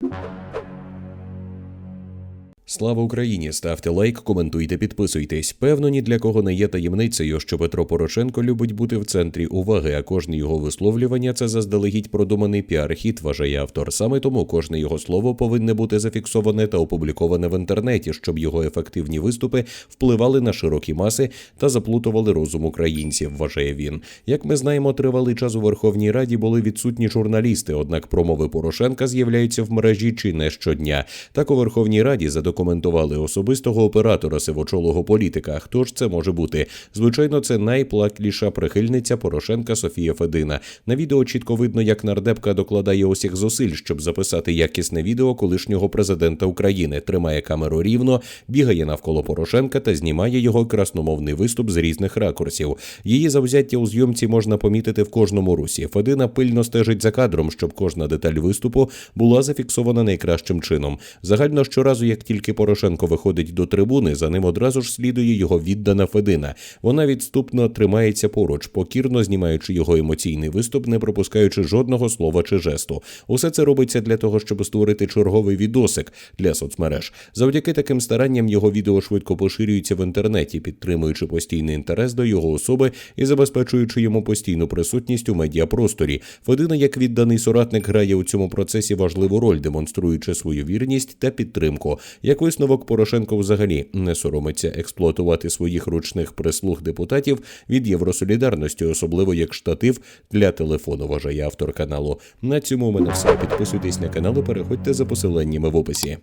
you Слава Україні! Ставте лайк, коментуйте, підписуйтесь. Певно, ні для кого не є таємницею, що Петро Порошенко любить бути в центрі уваги, а кожне його висловлювання це заздалегідь продуманий піар-хіт, вважає автор. Саме тому кожне його слово повинне бути зафіксоване та опубліковане в інтернеті, щоб його ефективні виступи впливали на широкі маси та заплутували розум українців. Вважає він. Як ми знаємо, тривалий час у Верховній Раді були відсутні журналісти, однак промови Порошенка з'являються в мережі чи не щодня. Так у Верховній Раді задокументували особистого оператора сивочолого політика. Хто ж це може бути? Звичайно, це найплакліша прихильниця Порошенка Софія Федина. На відео чітко видно, як нардепка докладає усіх зусиль, щоб записати якісне відео колишнього президента України. Тримає камеру рівно, бігає навколо Порошенка та знімає його красномовний виступ з різних ракурсів. Її завзяття у зйомці можна помітити в кожному русі. Федина пильно стежить за кадром, щоб кожна деталь виступу була зафіксована найкращим чином. Загально щоразу, як тільки Порошенко виходить до трибуни, за ним одразу ж слідує його віддана Федина. Вона відступно тримається поруч, покірно знімаючи його емоційний виступ, не пропускаючи жодного слова чи жесту. Усе це робиться для того, щоб створити черговий відосик для соцмереж. Завдяки таким старанням його відео швидко поширюється в інтернеті, підтримуючи постійний інтерес до його особи і забезпечуючи йому постійну присутність у медіапросторі. Федина, як відданий соратник, грає у цьому процесі важливу роль, демонструючи свою вірність та підтримку. Як висновок Порошенко взагалі не соромиться експлуатувати своїх ручних прислуг депутатів від євросолідарності, особливо як штатив для телефону, вважає автор каналу. На цьому у мене все. Підписуйтесь на канал і переходьте за посиланнями в описі.